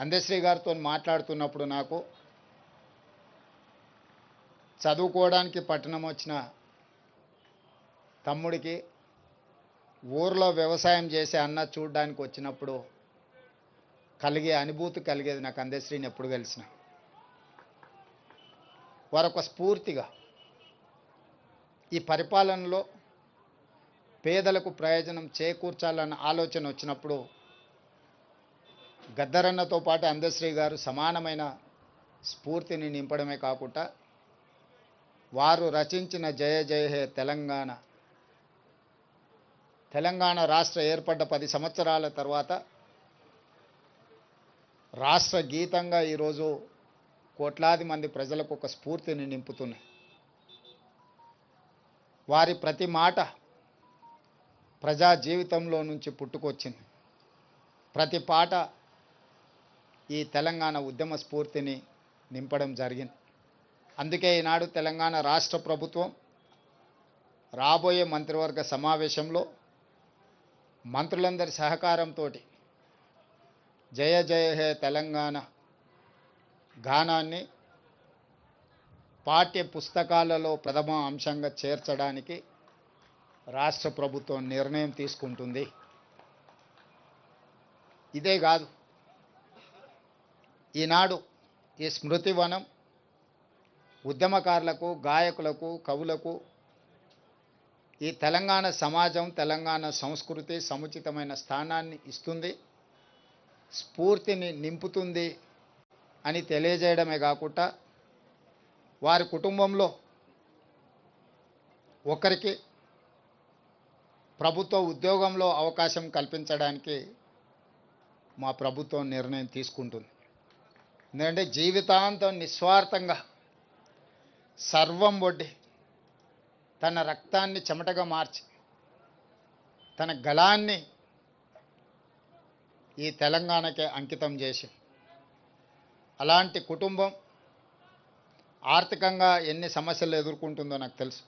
అందశ్రీ గారితో మాట్లాడుతున్నప్పుడు నాకు చదువుకోవడానికి పట్టణం వచ్చిన తమ్ముడికి ఊర్లో వ్యవసాయం చేసే అన్న చూడడానికి వచ్చినప్పుడు కలిగే అనుభూతి కలిగేది నాకు అందశ్రీని ఎప్పుడు కలిసిన వారొక స్ఫూర్తిగా ఈ పరిపాలనలో పేదలకు ప్రయోజనం చేకూర్చాలన్న ఆలోచన వచ్చినప్పుడు గద్దరన్నతో పాటు అందశ్రీ గారు సమానమైన స్ఫూర్తిని నింపడమే కాకుండా వారు రచించిన జయ జయ హే తెలంగాణ తెలంగాణ రాష్ట్ర ఏర్పడ్డ పది సంవత్సరాల తర్వాత రాష్ట్ర గీతంగా ఈరోజు కోట్లాది మంది ప్రజలకు ఒక స్ఫూర్తిని నింపుతున్నాయి. వారి ప్రతి మాట ప్రజా జీవితంలో నుంచి పుట్టుకొచ్చింది. ప్రతి పాట ఈ తెలంగాణ ఉద్యమ స్ఫూర్తిని నింపడం జరిగింది. అందుకే ఈనాడు తెలంగాణ రాష్ట్ర ప్రభుత్వం రాబోయే మంత్రివర్గ సమావేశంలో మంత్రులందరి సహకారంతో జయ జయ హే తెలంగాణ గానాన్ని పాఠ్య పుస్తకాలలో ప్రథమ అంశంగా చేర్చడానికి రాష్ట్ర ప్రభుత్వం నిర్ణయం తీసుకుంటుంది. ఇదే కాదు ఈనాడు ఈ స్మృతివనం ఉద్యమకారులకు గాయకులకు కవులకు ఈ తెలంగాణ సమాజం తెలంగాణ సంస్కృతి సముచితమైన స్థానాన్ని ఇస్తుంది స్ఫూర్తిని నింపుతుంది అని తెలియజేయడమే కాకుండా వారి కుటుంబంలో ఒకరికి ప్రభుత్వ ఉద్యోగంలో అవకాశం కల్పించడానికి మా ప్రభుత్వం నిర్ణయం తీసుకుంటుంది. ఎందుకంటే జీవితాంతం నిస్వార్థంగా సర్వం ఒడ్డి తన రక్తాన్ని చెమటగా మార్చి తన గళాన్ని ఈ తెలంగాణకే అంకితం చేసి అలాంటి కుటుంబం ఆర్థికంగా ఎన్ని సమస్యలు ఎదుర్కొంటుందో నాకు తెలుసు.